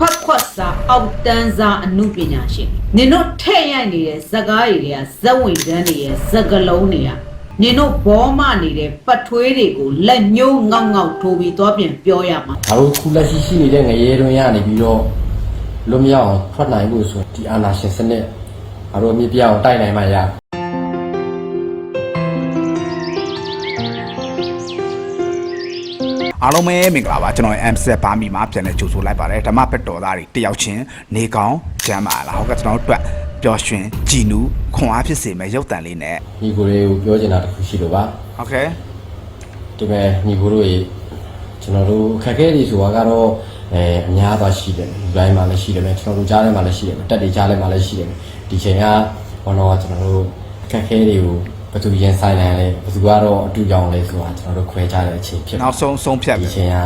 ဖတ်ခွတ်စာအောက်တန်းစားအမှုပညာရှင်နင်တို့ထဲ့ရိုက်နေတဲ့ဇကားတွေကဇက်ဝင်တန်းတွေရဲ့ဇကလုံးတွေကနင်တို့ဘောမနေတဲ့ပတ်ထွေးတွေကိုလက်ညှိုးငေါက်ငေါက်ထိုးပြီးတော့ပြန်ပြောရမှာငါတို့ခုလက်ရှိရှိနေတဲ့ငရေတွင်ရနေပြီးတော့လွတ်မြောက်အောင်ထွက်နိုင်ဖို့ဆိုဒီအာနာရှင်စနစ်ငါတို့အမြင့်ပြအောင်တိုက်နိုင်မှရ အားလုံးပဲမင်္ဂလာပါကျွန်တော် MC ဘာမီမှာပြန်လဲကြိုဆိုလိုက်ပါတယ်ဓမ္မဘက်တော်သားတွေတယောက်ချင်းနေကောင်းကျမ်းပါလားဟုတ်ကဲ့ကျွန်တော်တို့အတွက်ပျော်ရွှင်ကြည်နူးခွန်အားဖြစ်စေမယ့်ရုပ်တံလေးနဲ့ညီကိုလေးကိုပြောချင်တာတစ်ခုရှိလို့ပါဟုတ်ကဲ့ဒီမဲ့ညီကိုတို့ရေကျွန်တော်တို့အခက်အခဲတွေဆိုတာကတော့အဲအများပါရှိတယ်ဒီတိုင်းမှာလည်းရှိတယ်ပဲကျွန်တော်တို့ကြားထဲမှာလည်းရှိတယ်တက်တွေကြားထဲမှာလည်းရှိတယ်ဒီချိန်ကဘောနောကကျွန်တော်တို့အခက်အခဲတွေကို ဘယ်သူရင်ဆိုင်နိုင်လဲဘယ်သူကတော့အတူကြောင်လဲဆိုတာကျွန်တော်တို့ခွဲခြားတဲ့အချိန်ဖြစ်နောက်ဆုံးဆုံးဖြတ်ဒီပြီချိန်က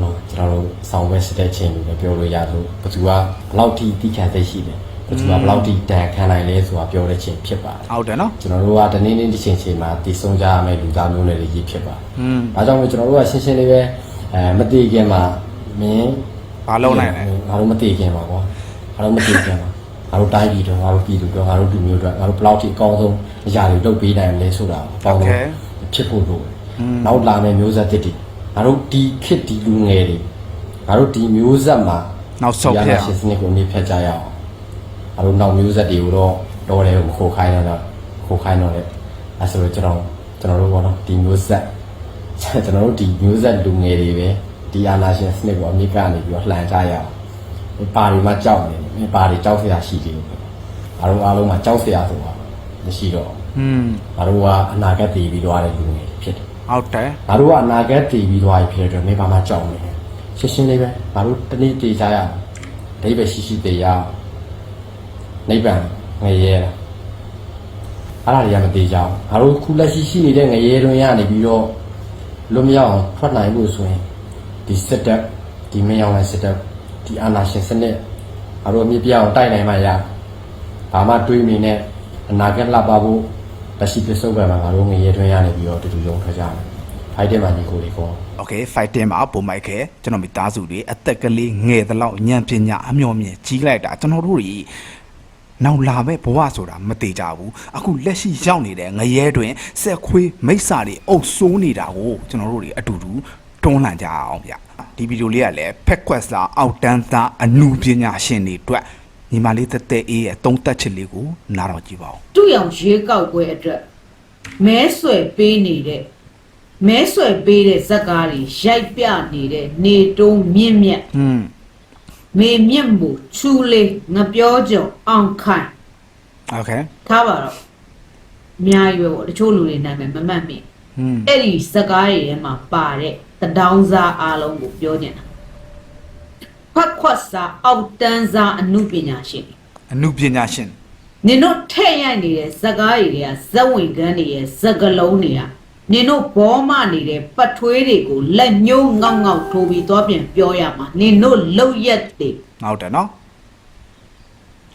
နော်ကျွန်တော်တို့ဆောင်းဝဲစစ်တဲ့ချိန်လို့ပဲပြောလို့ရလို့ဘယ်သူကဘယ်လောက်ထိတိကျသိရှိတယ်ဘယ်သူကဘယ်လောက်ထိတန်ခံနိုင်လဲဆိုတာပြောတဲ့ချိန်ဖြစ်ပါတယ်ဟုတ်တယ်နော်ကျွန်တော်တို့ကတနေ့နေ့တစ်ချိန်ချိန်မှာတည်ဆုံးကြရမယ့်လူသားမျိုးနွယ်တွေကြီးဖြစ်ပါတယ်อืม။ဒါကြောင့်မို့ကျွန်တော်တို့ကရှင်းရှင်းလေးပဲအဲမတည်ခင်မှာမင်းဘာလုံးနိုင်လဲငါတို့မတည်ခင်မှာပေါ့။ငါတို့မတည်ခင်မှာ ငါတို့တိုင်းပြည်တော့ငါတို့ပြည်သူတော့ငါတို့လူမျိုးတော့ငါတို့ဘယ်လောက်ထိအကောင်းဆုံးအရာတွေလုပ်ပေးနိုင်မလဲဆိုတာအပေါင်းဆုံးဖြစ်ဖို့လိုတယ်။နောက်လာမယ့်မျိုးဆက်တစ်တွေငါတို့ဒီခစ်ဒီလူငယ်တွေငါတို့ဒီမျိုးဆက်မှာနောက်ဆုံးဖြတ်ရှင်းစနစ်ကိုနေဖြတ်ကြရအောင်ငါတို့နောက်မျိုးဆက်တွေကိုတော့တော်တယ်ကိုမခိုးခိုင်းတော့ခိုးခိုင်းတော့လေအဲဆိုတော့ကျွန်တော်ကျွန်တော်တို့ဘောနော်ဒီမျိုးဆက်ကျွန်တော်တို့ဒီမျိုးဆက်လူငယ်တွေပဲဒီအာနာရှင်စနစ်ကိုအမြင့်ကနေပြီးတော့လှန်ကြရအောင် ပါတွေမှာကြောက်နေတယ်ပါတွေကြောက်เสียရှိတယ်လို့အားလုံးအားလုံးမှာကြောက်เสียဆိုတာမရှိတော့ อืม ငါတို့ကအနာဂတ်တည်ပြီးသွားတဲ့လူငယ်ဖြစ်တယ် ဟုတ်တယ် ငါတို့ကအနာဂတ်တည်ပြီးသွားပြီဖြစ်တဲ့အတွက်မိဘမှာကြောက်နေတယ်ရှင်းရှင်းလေးပဲငါတို့တနေ့တည်ကြရအောင်ဒိဗေရှိရှိတည်ရအောင်နိဗ္ဗာန်ငရဲလားအဲ့ဒါတွေကမတည်ကြအောင်ငါတို့ခုလက်ရှိရှိနေတဲ့ငရဲတွင်ရနေပြီးတော့ လွတ်မြောက်အောင်ထွက်နိုင်ဖို့ဆိုရင်ဒီစစ်တပ်ဒီမင်းအောင်တဲ့စစ်တပ် ဒီအာဏာရှင်စနစ်အရောအမြင့်ပြအောင်တိုက်နိုင်မှရဘာမှတွေးမိနဲ့အနာဂတ်လှပဖို့လက်ရှိပြစ္ဆုတ်ကံမှာငါတို့ငရေတွင်းရနေပြီးတော့တူတူရုံထွက်ကြတယ်ဖိုက်တဲ့မှာညီကိုလေးကော โอเค fighting မှာပုံမိုက်ခဲကျွန်တော်မိသားစုတွေအသက်ကလေးငယ်သလောက်ညံပညာအမျော်မြင်ကြီးလိုက်တာကျွန်တော်တို့တွေနောက်လာမဲ့ဘဝဆိုတာမသေးကြဘူးအခုလက်ရှိရောက်နေတဲ့ငရဲတွင်ဆက်ခွေးမိစ္ဆာတွေအုပ်ဆိုးနေတာကိုကျွန်တော်တို့တွေအတူတူ တွန်းလှန်ကြအောင်ဗျဒီဗီဒီယိုလေးကလည်း fake quest လာအောက်တန်းသားအနုပညာရှင်တွေအတွက်ညီမလေးတက်တဲ့အေးရဲ့တုံးတက်ချစ်လေးကိုနားတော်ကြည့်ပါဦး တူရောင်ရွေးကောက်ပွဲအတွက်မဲဆွယ်ပေးနေတဲ့မဲဆွယ်ပေးတဲ့ဇက်ကားတွေရိုက်ပြနေတဲ့နေတုံးမြင့်မြတ် อืม မေမြင့်မှုချူလေးငပြောကြော်အောင်ခိုင် โอเค ထားပါတော့အများကြီးပဲပေါ့တချို့လူတွေနာမည်မမှတ်မိ อืม အဲ့ဒီဇက်ကားတွေထဲမှာပါတဲ့ တဒေါင်းစားအားလုံးကိုပြောနေတာဖတ်ခွတ်စာအောက်တန်းစားအမှုပညာရှင်တွေအနုပညာရှင်နင်တို့ထဲ့ရိုက်နေတဲ့ဇကားတွေကဇက်ဝင်ကန်းတွေရဲ့ဇကလုံးတွေကနင်တို့ဘောမနေတဲ့ပတ်ထွေးတွေကိုလက်ညှိုးငေါက်ငေါက်ထိုးပြီးတော့ပြန်ပြောရမှာနင်တို့လောက်ရက်တွေဟုတ်တယ်နော်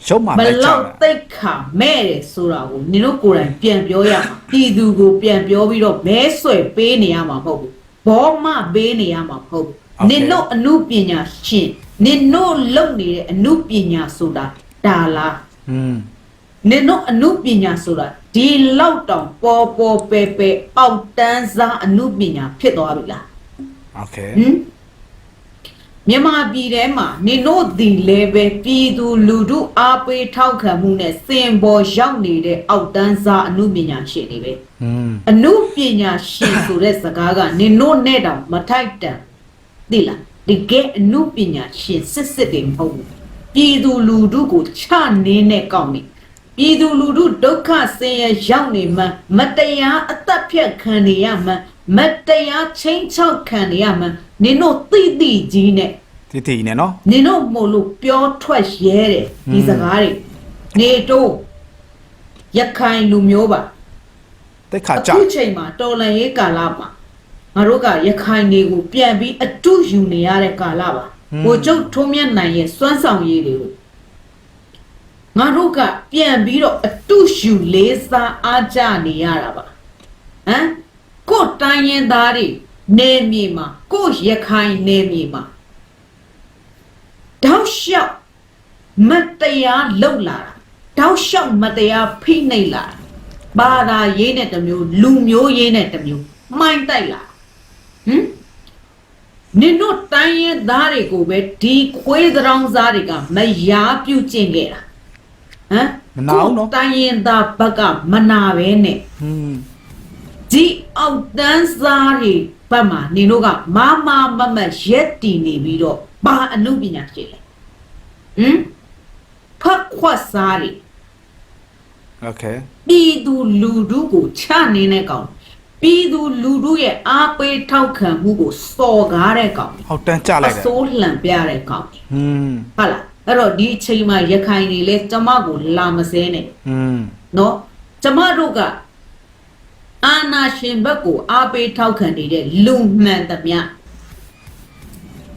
ရုပ်မှာဘပဲကြောလောက်က်တယ်သိတ်ခါမဲ့တယ်ဆိုတာကိုနင်တို့ကိုယ်တိုင်ပြန်ပြောရမှာပြည်သူကိုပြန်ပြောပြီးတော့မဲဆွယ်ပေးနေရမှာမဟုတ်ဘူး ဘောမပေးနေရမှာမဟုတ်ဘူးနင်တို့အမှုပညာရှင်နင်တို့လုံနေတဲ့အမှုပညာဆိုတာဒါလား อืม နင်တို့အမှုပညာဆိုတာဒီလောက်တောင်ပေါ်ပေါ်ပဲပဲအောက်တန်းစားအမှုပညာဖြစ်သွားပြီလား โอเค ဟင် မြန်မာပြည်ထဲမှာနင်တို့ဒီလဲပဲပြည်သူလူထုအားပေးထောက်ခံမှုနဲ့စင်ပေါ်ရောက်နေတဲ့အောက်တန်းစားအမှုပညာရှင်တွေပဲอืมအမှုပညာရှင်ဆိုတဲ့စကားကနင်တို့နဲ့တောင်မထိုက်တန်သိလားဒီကဲအမှုပညာရှင်စစ်စစ်တွေမဟုတ်ဘူးပြည်သူလူထုကိုချနင်းတဲ့ကောင်းနေပြည်သူလူထုဒုက္ခဆင်းရဲရောက်နေမှမတရားအသက်ဖြတ်ခံနေရမှ မတရားချင်းချောက်ခံနေရမှနင်တို့သိသိကြီးနဲ့တီတီနဲ့နော်နင်တို့မို့လို့ပြောထွက်ရဲတယ်ဒီစကားတွေနေတော့ရခိုင်လူမျိုးပါတိတ်ခါအကြောခုက်ချိန်မှာတော်လန်ရေးကာလမှာငါတို့ကရခိုင်တွေကိုပြန်ပြီးအတုယူနေရတဲ့ကာလပါဟိုကျုပ်ထုံးမြတ်နိုင်ရဲ့စွမ်းဆောင်ရည်တွေကိုငါတို့ကပြန်ပြီးတော့အတုယူလေးစားအားကြနေရတာပါဟမ် ကိုယ်တိုင်းရင်သားတွေနေမြေမှာကိုယ်ရခိုင်နေမြေမှာတောက်လျှောက်မတရားလှုပ်လာတာတောက်လျှောက်မတရားဖိနှိပ်လာတာဘာသာရေးနဲ့တစ်မျိုးလူမျိုးရေးနဲ့တစ်မျိုးမှိုင်းတိုက်လာဟမ်နင်တို့တိုင်းရင်သားတွေကိုပဲဒီခွေးသရောင်းစားတွေကမယားပြုတ်ကျင့်ခဲ့တာဟမ်မနာဘူးနော်ကိုယ်တိုင်းရင်သားဘက်ကမနာပဲနဲ့ဟွန်း ဒီအောက်တန်းစားတွေဘက်မှာနင်တို့ကမမမမရက်တည်နေပြီးတော့ဘာအမှုပညာရှိလဲဟမ်ဖတ်ခွက်စားတွေ โอเค ပြည်သူလူထုကိုချနေတဲ့ကောင်ပြည်သူလူထုရဲ့အားပေးထောက်ခံမှုကိုစော်ကားတဲ့ကောင် ဟောက်တန်းကြလိုက်တယ် အစိုးလှန်ပြတဲ့ကောင် ဟွန်း ဟုတ်လားအဲ့တော့ဒီအချိန်မှာရခိုင်တွေလဲကျမကိုလာမစဲနဲ့ ဟွန်း နော်ကျမတို့က အာနာရှင်ဘက်ကိုအားပေးထောက်ခံနေတဲ့လူမှန်သမျှ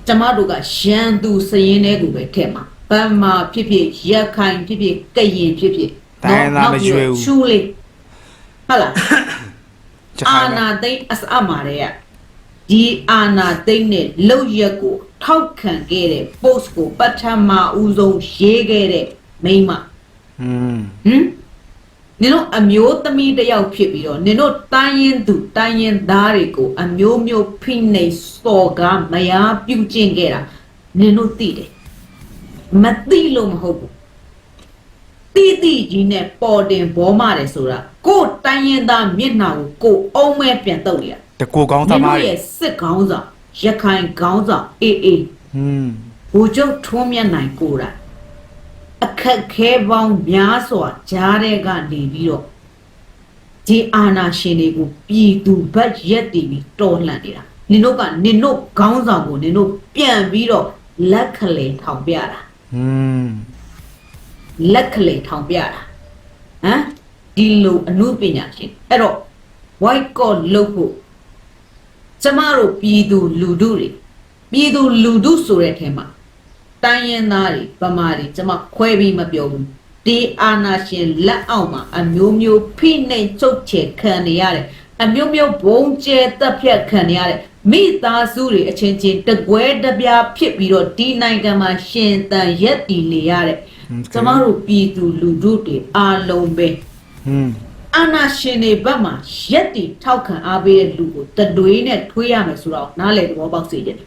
ကျမတို့ကရန်သူစရင်တွေကိုပဲထည့်မှာဗမာဖြစ်ဖြစ်ရက်ခိုင်ဖြစ်ဖြစ်ကရင်ဖြစ်ဖြစ်ရှူလေးဟုတ်လားချက်အာခိုင်းနာသိမ့်အစအမှာတဲ့ကဒီအာနာသိမ့်နဲ့လောက်ရက်ကိုထောက်ခံခဲ့တဲ့ post ကိုပထမဦးဆုံးရေးခဲ့တဲ့မိန်းမဟွန်းဟမ် နင်တို့အမျိုးသမီးတစ်ယောက်ဖြစ်ပြီးတော့နင်တို့တိုင်းရင်သူတိုင်းရင်သားတွေကိုအမျိုးမျိုးဖိနှိပ်စော်ကားမယားပြုတ်ကျင့်ခဲ့တာနင်တို့သိတယ်မသိလို့မဟုတ်ဘူးတိတိကြီးနဲ့ပေါ်တင်ဘောမတယ်ဆိုတာကိုယ်တိုင်းရင်သားမျက်နှာကိုကိုယ်အုံးမဲပြန်တုပ်နေတာတကူကောင်းသနင်မားတို့တွေရဲ့စစ်ကောင်းဆောင်ရခိုင်ကောင်းဆောင်အေးအေးဟွန်းဘူကျုပ်ထွန်းမြတ်နိုင်ကိုယ်တိုင် အခက်ခဲပေါင်းများစွာကြားတဲ့ကနေပြီးတော့ဒီအာနာရှင်တွေကိုပြည်သူဘက်ရက်တည်ပြီးတော်လှန်နေတာနင်တို့ကနင်တို့ခေါင်းဆောင်ကိုနင်တို့ပြန်ပြီးတော့လက်ခလေထောင်ပြတာဟွန်းလက်ခလေထောင်ပြတာဟမ်ဒီလိုအမှုပညာရှင်အဲ့တော့ white coat လုပ်ဖို့ကျမတို့ပြည်သူလူထုတွေပြည်သူလူထုဆိုတဲ့ထဲမှာ တိုင်းရင်းသားတွေဗမာတွေကျမခွဲပြီးမပြောဘူးဒီအာနာရှင်လက်အောက်မှာအမျိုးမျိုးဖိနှိပ်ချုပ်ချယ်ခံနေရတယ်အမျိုးမျိုးဘုံကျဲတက်ဖြတ်ခံနေရတယ်မိသားစုတွေအချင်းချင်းတကွဲတပြားဖြစ်ပြီးတော့ဒီနိုင်ငံမှာရှင်တန်ရက်တည်နေရတဲ့ကျမတို့ပြည်သူလူထုတွေအားလုံးပဲဟွန်းအာနာရှင်တွေဘက်မှာရက်တည်ထောက်ခံအားပေးတဲ့လူကိုတတွေးနဲ့ထွေးရမယ်ဆိုတော့နားလေသဘောပေါက်စေတယ်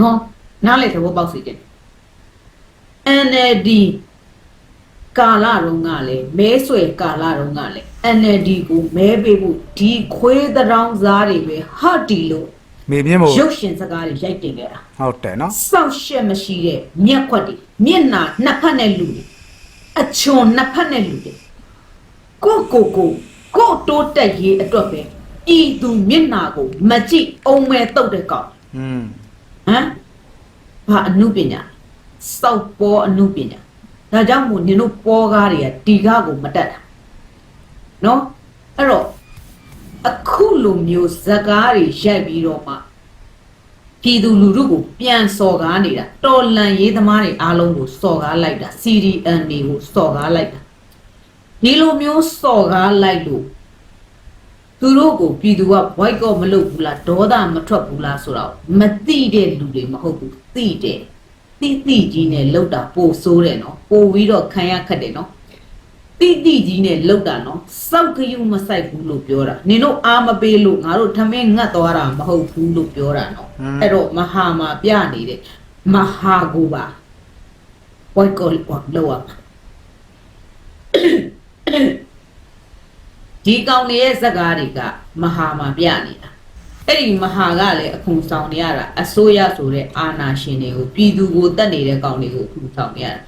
နော် နားလေသဘောပေါက်စေတယ် NLD ကာလတုန်းကလည်းမဲဆွယ်ကာလတုန်းကလည်း NLD ကိုမဲပေးဖို့ဒီခွေးသတောင်းစားတွေပဲဟာတီလို့မေပြင်းမို့ရုပ်ရှင်စကားတွေရိုက်တင်ခဲ့တာဟုတ်တယ်နော်စောက်ရှက်မရှိတဲ့မျက်ခွက်တွေမျက်နာနှစ်ဖက်နဲ့လူတွေအချွန်နှစ်ဖက်နဲ့လူတွေကိုကိုကိုကိုတိုးတက်ရေးအတွက်ပဲဤသူမျက်နာကို မကြည့်အောင်မဲတုတ်တဲ့ကောင်ဟွန်းဟမ် ဘာအမှုပညာစောက်ပေါ်အမှုပညာဒါကြောင့်မို့နင်တို့ပေါ်ကားတွေကဒီကားကိုမတက်တာနော်အဲ့တော့အခုလိုမျိုးဇကားတွေရိုက်ပြီးတော့မှပြည်သူလူထုကိုပြန်စော်ကားနေတာတော်လန်ရေးသမားတွေအားလုံးကိုစော်ကားလိုက်တာ CDN တွေကိုစော်ကားလိုက်တာဒီလိုမျိုးစော်ကားလိုက်လို့ သူတို့ကိုပြည်သူက boycott မလုပ်ဘူးလားဒေါသမထွက်ဘူးလားဆိုတော့မသိတဲ့လူတွေမဟုတ်ဘူးသိတဲ့တိတိကြီးနဲ့လောက်တာပိုဆိုးတယ်နော်ပိုပြီးတော့ခံရခက်တယ်နော်တိတိကြီးနဲ့လောက်တာနော်စောက်ကယူမဆိုင်ဘူးလို့ပြောတာနင်တို့အားမပေးလို့ငါတို့ထမင်းငတ်သွားတာမဟုတ်ဘူးလို့ပြောတာနော်အဲ့တော့မဟာမှာပြနေတဲ့မဟာကိုပါ boycott လုပ်ရမှာ ဒီကောင်တွေရဲ့ဇက်ကားတွေကမဟာမှာပြနေတာအဲ့ဒီမဟာကလည်းအခုဆောင်နေရတာအစိုးရဆိုတဲ့အာဏာရှင်တွေကိုပြည်သူကိုတက်နေတဲ့ကောင်တွေကိုအခုဆောင်နေရတာ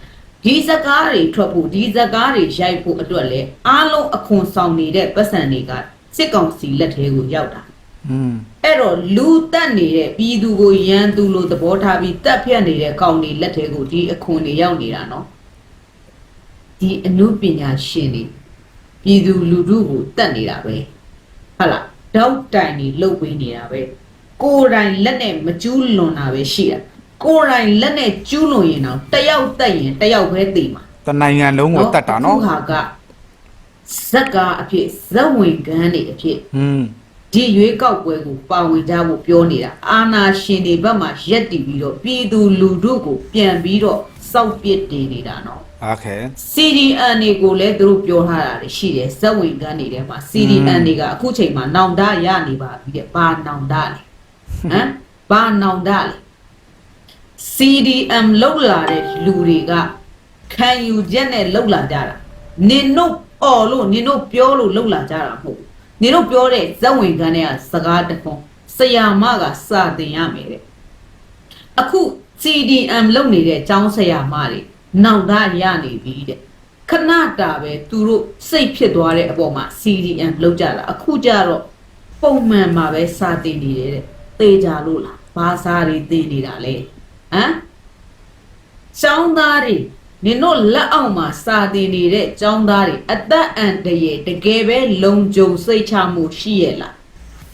ဒီဇက်ကားတွေထွက်ဖို့ဒီဇက်ကားတွေရိုက်ဖို့အတွက်လည်းအားလုံးအခွန်ဆောင်နေတဲ့ပတ်စံတွေကစစ်ကောင်စီလက်ထဲကိုရောက်တာဟွန်းအဲ့တော့လူတက်နေတဲ့ပြည်သူကိုရန်သူလိုသဘောထားပြီးတက်ဖြတ်နေတဲ့ကောင်တွေလက်ထဲကိုဒီအခွန်တွေရောက်နေတာနော်ဒီအမှုပညာရှင်တွေ ပြည်သူလူထုကိုတက်နေတာပဲဟုတ်လားတောက်တိုင်တွေလှုပ်ပေးနေတာပဲကိုယ်တိုင်လက်နဲ့မကျူးလွန်တာပဲရှိတာကိုယ်တိုင်လက်နဲ့ကျူးလွန်ရင်တော့တယောက်တက်ရင်တယောက်ပဲသိမှာတနိုင်ငံလုံးကိုတတ်တာနော်အခုဟာကဇက်ကားအဖြစ်ဇက်ဝင်ကန်းတွေအဖြစ်ဟွန်းဒဒီရွေးကောက်ပွဲကိုပါဝင်ကြဖို့ပြောနေတာအာနာရှင်တွေဘက်မှရက်တည်ပြီးတော့ပြည်သူလူထုကိုပြန်ပြီးတော့ စောက်ပစ်တည်နေတာနော် โอเค CDN တွေကိုလည်းသူတို့ပြောထားတာတွေရှိတယ်ဇက်ဝင်ကန်းတွေထဲမှာ CDN တွေကအခုချိန်မှာနောင်တရနေပါပြီတဲ့ဘာနောင်တလဲဟမ်ဘာနောင်တလဲ CDM လောက်လာတဲ့လူတွေကခံယူချက်နဲ့လောက်လာကြတာနင်တို့អော်လို့နင်တို့ပြောလို့လောက်လာကြတာမဟုတ်ဘူးနင်တို့ပြောတဲ့ဇက်ဝင်ကန်းတွေကစကားတစ်ခုဆရာမကစာတင်ရမယ်တဲ့ အခု CDM လုပ်နေတဲ့အကြောင်းဆရာမတွေနောက်သားရနေပြီတဲ့ခဏတာပဲသူတို့စိတ်ဖြစ်သွားတဲ့အပေါ်မှာ CDM လောက်ကြတာအခုကြတော့ပုံမှန်မှာပဲစာတင်နေတယ်တဲ့သေကြလို့လားဘာစာတွေတင်နေတာလဲဟမ်ចောင်းသားတွေနင်တို့လက်အောက်မှာစာတင်နေတဲ့ចောင်းသားတွေအသက်အန္တရာယ်တကယ်ပဲလုံခြုံစိတ်ချမှုရှိရဲ့လား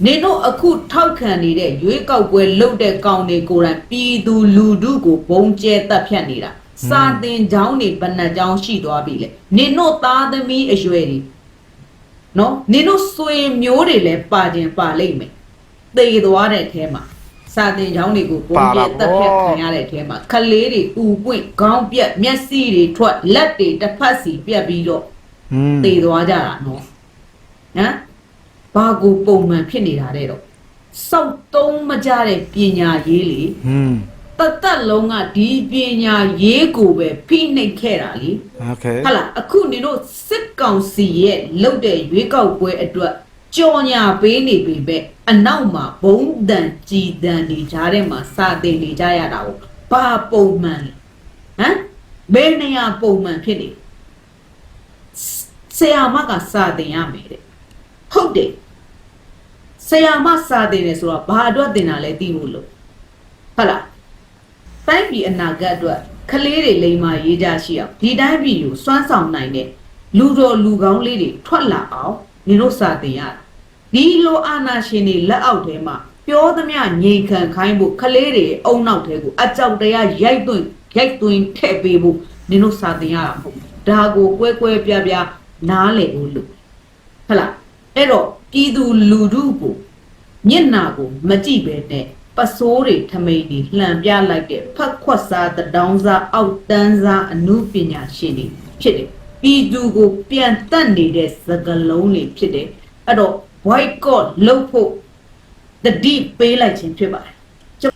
နင်တို့အခုထောက်ခံနေတဲ့ရွေးကောက်ပွဲလုပ်တဲ့ကောင်တွေကိုယ်တိုင်ပြည်သူလူထုကိုဘုံကျဲတက်ဖြတ်နေတာစာတင်ကြောင်းတွေဘယ်နှကြောင်းရှိသွားပြီလဲနင်တို့သားသမီးအရွယ်တွေနော်နင်တို့ဆွေမျိုးတွေလည်းပါခြင်းပါလိမ့်မယ်သေသွားတဲ့အထဲမှာစာတင်ကြောင်းတွေကိုဘုံကျဲတက်ဖြတ်ခံရတဲ့အထဲမှာခလေးတွေဥပွင့်ခေါင်းပြက်မျက်စိတွေထွက်လက်တွေတစ်ဖက်စီပြက်ပြီးတော့อืมသေသွားကြတာနော်ဟမ် ဘာကိုပုံမှန်ဖြစ်နေတာတဲ့တော့စောက်သုံးမကြတဲ့ပညာရေးလေ อืม တသက်လုံးကဒီပညာရေးကိုပဲဖိနှိပ်ခဲ့တာလေ โอเค ဟာလားအခုနေတို့စစ်ကောင်စီရဲ့လုပ်တဲ့ရွေးကောက်ပွဲအတွက်ကြော်ညာပေးနေပြီပဲအနောက်မှာဘုံတန်ကြည်တန်နေကြတဲ့မှာစာတင်နေကြရတာကိုဘာပုံမှန်လဲဟမ်ဘယ်နေရာပုံမှန်ဖြစ်နေလဲ ဆရာမကစာတင်ရမယ်တဲ့ ဟုတ်တယ်ဆရာမစာတင်တယ်ဆိုတော့ဘာအတွက်တင်တာလဲသိဖို့လို့ဟုတ်လားတိုင်းပြည်အနာဂတ်အတွက်ကလေးတွေလိမ္မာရေးကြရှိအောင်ဒီတိုင်းပြည်ကိုစွမ်းဆောင်နိုင်တဲ့လူတော်လူကောင်းလေးတွေထွက်လာအောင်ညီတို့စာတင်ရတာဒီလိုအာနာရှင်တွေလက်အောက်ထဲမှာပြောသမျှငြိမ်ခံခိုင်းဖို့ကလေးတွေအုံနောက်ထဲကိုအကြောက်တရားရိုက်သွင်းရိုက်သွင်းထည့်ပေးဖို့ညီတို့စာတင်ရတာမဟုတ်ဘူးဒါကိုကွဲကွဲပြားပြားနားလည်ဖို့လို့ဟုတ်လား အဲ့တော့ပြည်သူလူထုကိုမျက်နာကိုမကြည့်ပဲနဲ့ပစိုးတွေထမိန်တွေလှန်ပြလိုက်တဲ့ဖက်ခွက်စားတဒေါင်းစားအောက်တန်းစားအမှုပညာရှင်တွေဖြစ်တယ်ပြည်သူကိုပြန်တက်နေတဲ့စကလုံးတွေဖြစ်တယ်အဲ့တော့ boycott လုပ်ဖို့တတိပေးလိုက်ခြင်းဖြစ်ပါတယ်ကျ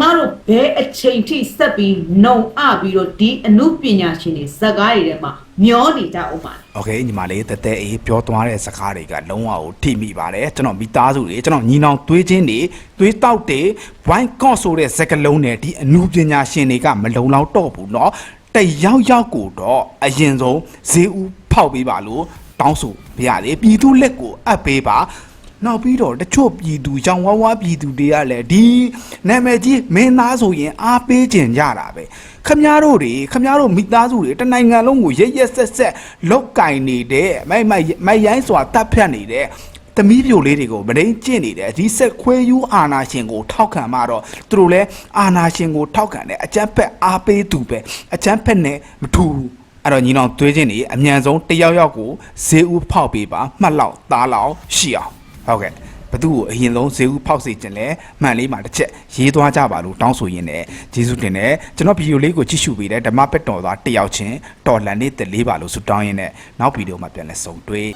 မတို့ဘယ်အချိန်ထိဆက်ပြီးနှုံအပြီးတော့ဒီအမှုပညာရှင်တွေဇက်ကားတွေထဲမှာ မျောနေကြအောင်ပါလေ โอเคညီမလေးတက်တက်အေးပြောသွားတဲ့စကားတွေကလုံးဝကိုထိမိပါတယ်ကျွန်တော်မိသားစုတွေကျွန်တော်ညီနောင်သွေးချင်းတွေသွေးတောက်တွေဝိုင်းကော့ဆိုတဲ့စကလုံးနဲ့ဒီအမှုပညာရှင်တွေကမလုံလောက်တော့ဘူးเนาะတယောက်ယောက်ကိုတော့အရင်ဆုံးဈေးဦးဖောက်ပေးပါလို့တောင်းဆိုပြရတယ်ပြည်သူလက်ကိုအပ်ပေးပါ နောက်ပြီးတော့တချို့ပြည်သူရောင်ဝါးဝါပြည်သူတွေကလည်းဒီနာမည်ကြီးမင်းသားဆိုရင်အားပေးကြင်ကြတာပဲခမည်းတော်တွေခမည်းတော်မိသားစုတွေတနိုင်ငံလုံးကိုရက်ရက်ဆက်ဆက်လောက်ကင်နေတဲ့မိုက်မိုက်မိုက်ရိုင်းစွာတပ်ဖြတ်နေတဲ့သမီးပြိုလေးတွေကိုမရင်းကျင့်နေတယ်ဒီဆက်ခွေးယူအာနာရှင်ကိုထောက်ခံမှတော့သူတို့လည်းအာနာရှင်ကိုထောက်ခံတယ်အကြမ်းဖက်အားပေးသူပဲအကြမ်းဖက်နဲ့မထူဘူးအဲ့တော့ညီနောင်သွေးချင်းတွေအမြန်ဆုံးတယောက်ယောက်ကိုဈေးဥဖောက်ပေးပါမှတ်လောက်သားလောက်ရှိအောင် ဟုတ်ကဲ့ဘသူ့ကိုအရင်ဆုံးဈေးဥဖောက်စေခြင်းလဲမှန်လေးမှာတစ်ချက်ရေးသွားကြပါလို့တောင်းဆိုရင်းနဲ့ဂျေစုတင်နဲ့ကျွန်တော်ဗီဒီယိုလေးကိုကြည့်ရှုပေးတဲ့ဓမ္မပက်တော်သားတယောက်ချင်းတော်လန်လေးတက်လေးပါလို့ဆုတောင်းရင်းနဲ့နောက်ဗီဒီယိုမှာပြန်လဲဆုံတွေ့